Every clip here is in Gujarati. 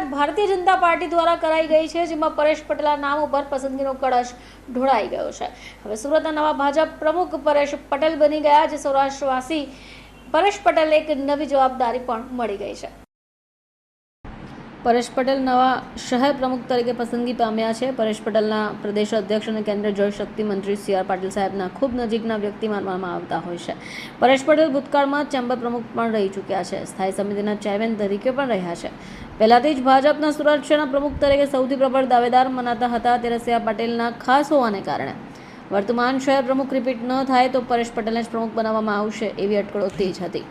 જાહેરાત ભારતીય જનતા પાર્ટી દ્વારા કરાઈ ગઈ છે, જેમાં પરેશ પટેલના નામ ઉપર પસંદગીનો કળશ ઢોળાઈ ગયો છે. હવે સુરતના નવા ભાજપ પ્રમુખ પરેશ પટેલ બની ગયા, જે સૌરાષ્ટ્રવાસી પરેશ પટેલ એક નવી જવાબદારી પણ મળી ગઈ છે. પરેશ પટેલ નવા શહેર પ્રમુખ તરીકે પસંદગી પામ્યા છે. પરેશ પટેલના પ્રદેશ અધ્યક્ષ અને કેન્દ્રીય જળશક્તિ મંત્રી સી આર પાટીલ સાહેબના ખૂબ નજીકના વ્યક્તિ માનવામાં આવતા હોય છે. પરેશ પટેલ ભૂતકાળમાં ચેમ્બર પ્રમુખ પણ રહી ચૂક્યા છે. સ્થાયી સમિતિના ચેરમેન તરીકે પણ રહ્યા છે. પહેલાથી જ ભાજપના સુરક્ષાના પ્રમુખ તરીકે સૌથી પ્રબળ દાવેદાર મનાતા હતા ત્યારે સી પટેલના ખાસ હોવાને કારણે. વર્તમાન શહેર પ્રમુખ રિપીટ ન થાય તો પરેશ પટેલને જ પ્રમુખ બનાવવામાં આવશે એવી અટકળો તેજ હતી.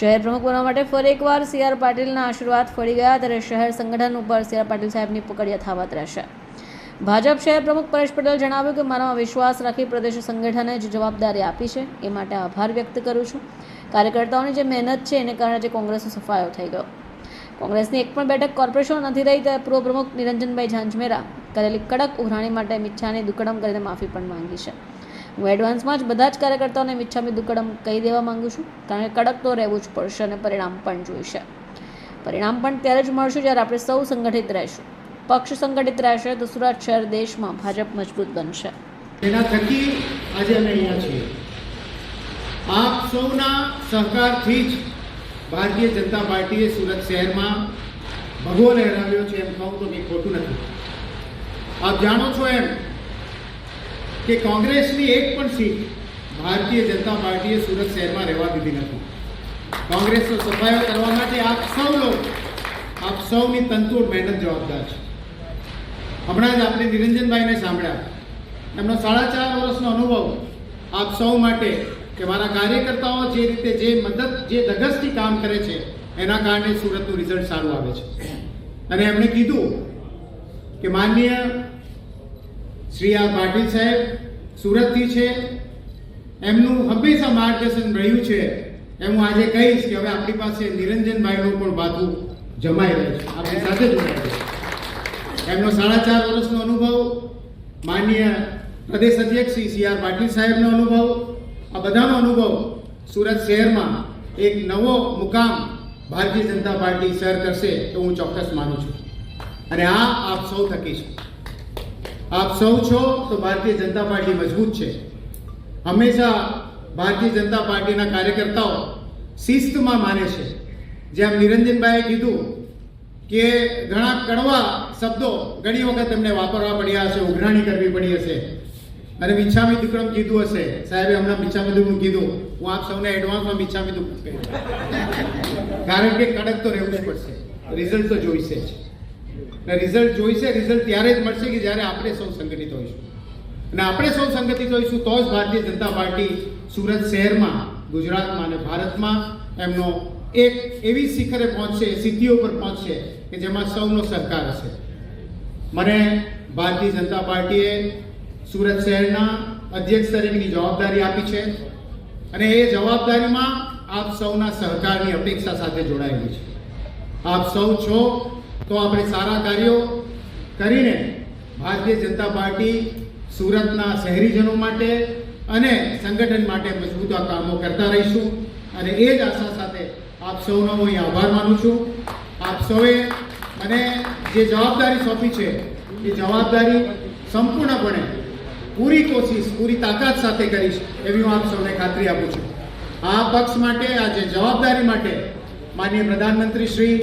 શહેર પ્રમુખ બનવા માટે ફરી એકવાર સી આર પાટીલના આશીર્વાદ ફળી ગયા ત્યારે શહેર સંગઠન ઉપર સી આર પાટીલ સાહેબની પકડ યથાવત રહેશે. ભાજપ શહેર પ્રમુખ પરેશ પટેલ જણાવ્યું કે, મારામાં વિશ્વાસ રાખી પ્રદેશ સંગઠને જે જવાબદારી આપી છે. એ માટે આભાર વ્યક્ત કરું છું. કાર્યકર્તાઓની જે મહેનત છે, એને કારણે જે કોંગ્રેસનો સફાયો થઈ ગયો. કોંગ્રેસની એક પણ બેઠક કોર્પોરેશન નથી રહી ત્યારે પૂર્વ પ્રમુખ નિરંજનભાઈ ઝાંઝમેરા કરેલી કડક ઉઘરાણી માટે મિચ્છાની દુકડમ કરીને માફી પણ માંગી છે. હું એડવાન્સમાં જ બધા જ કાર્યકર્તાઓને મિચ્છામી દુકડમ કહી દેવા માંગુ છું, કારણ કે કડક તો રહેવું જ પડશે અને પરિણામ પણ જોઈશે. પરિણામ પણ ત્યારે જ મળશે જ્યારે આપણે સૌ સંગઠિત રહેશું. પક્ષ સંગઠિત રહેશે તો સુરત શહેર દેશમાં ભાજપ મજબૂત બનશે. એના થકી આજે અમે અહીંયા છીએ. આપ સૌના સહકારથી જ ભારતીય જનતા પાર્ટીએ સુરત શહેરમાં ભગવો લહેરાવ્યો છે એમ કહું તો કંઈ ખોટું નથી. આપ જાણો છો એમ કે કોંગ્રેસની એક પણ સીટ ભારતીય જનતા પાર્ટીએ સુરત શહેરમાં રહેવા દીધી નથી. કોંગ્રેસનો સફાયો કરવા માટે આપ સૌ લોકો, આપ સૌની તંતુર મહેનત જવાબદાર છે. હમણાં જ આપણે નિરંજનભાઈને સાંભળ્યા. એમનો સાડા ચાર વર્ષનો અનુભવ આપ સૌ માટે કે મારા કાર્યકર્તાઓ જે રીતે જે મદદ, જે ધગસથી કામ કરે છે, એના કારણે સુરતનું રિઝલ્ટ સારું આવે છે. અને એમણે કીધું કે માન્ય શ્રી આર પાટીલ સાહેબ સુરતથી છે, એમનું હંમેશા માર્ગદર્શન રહ્યું છે. એમ હું આજે કહીશ કે હવે આપણી પાસે નિરંજનભાઈનું પણ બાજુ જમાઈ રહ્યું છે. આપણી સાથે જોડાય એમનો સાડા ચાર વર્ષનો અનુભવ માન્ય પ્રદેશ અધ્યક્ષ શ્રી સી આર પાટીલ સાહેબનો અનુભવ આ બધાનો અનુભવ સુરત શહેરમાં એક નવો મુકામ ભારતીય જનતા પાર્ટી સર કરશે તો હું ચોક્કસ માનું છું. અને આ આપ સૌ થકી છે. આપ સૌ છો તો ભારતીય જનતા પાર્ટી મજબૂત છે. હંમેશા ભારતીય જનતા પાર્ટીના કાર્યકર્તાઓ શિસ્તમાં માને છે. જેમ નિરંજનભાઈએ કીધું કે ઘણા કડવા શબ્દો ઘણી વખત એમને વાપરવા પડ્યા હશે, ઉઘરાણી કરવી પડી હશે. અને મિચ્છામી દુક્કડમ કીધું હશે. સાહેબે હમણાં મિચ્છામી દુક્કડમ કીધું. હું આપ સૌને એડવાન્સમાં મિચ્છામી દુક્કડમ કહી કારણ કે કડક તો રહેવું જ પડશે. રિઝલ્ટ તો જોઈશે જ. ને રિઝલ્ટ જોઈશે રિઝલ્ટ ત્યારે જ મળશે કે જ્યારે આપણે સૌ સંગઠિત હોઈશું. અને આપણે સૌ સંગઠિત હોઈશું તો જ ભારતીય જનતા પાર્ટી સુરત શહેરમાં, ગુજરાતમાં અને ભારતમાં એમનો એક એવી શિખરે પહોંચશે, સિદ્ધિઓ પર પહોંચશે કે જેમાં સૌનો સહકાર હશે. મને ભારતીય જનતા પાર્ટીએ સુરત શહેરના અધ્યક્ષ તરીકેની જવાબદારી આપી છે અને એ જવાબદારીમાં આપ સૌના સહકારની અપેક્ષા સાથે જોડાયેલી છે. આપ સૌ છો તો આપણે સારા કાર્યો કરીને ભારતીય જનતા પાર્ટી સુરતના શહેરીજનો માટે અને સંગઠન માટે મજબૂત કામો કરતા રહીશું અને એ જ આશા સાથે આપ સૌનો હું આભાર માનું છું. આપ સૌએ મને જે જવાબદારી સોંપી છે, એ જવાબદારી સંપૂર્ણપણે પૂરી કોશિશ, પૂરી તાકાત સાથે કરીશ એવી હું આપ સૌને ખાતરી આપું છું. આ પક્ષ માટે, આ જે જવાબદારી માટે માનનીય પ્રધાનમંત્રી શ્રી,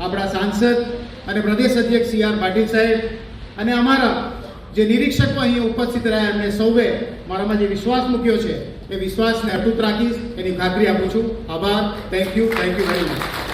આપણા સાંસદ અને પ્રદેશ અધ્યક્ષ સી આર પાટીલ સાહેબ અને અમારા જે નિરીક્ષકો અહીં ઉપસ્થિત રહ્યા, એમને સૌએ મારામાં જે વિશ્વાસ મૂક્યો છે, એ વિશ્વાસને અટૂટ રાખીશ, એની ખાતરી આપું છું. આભાર. Thank you thank you very much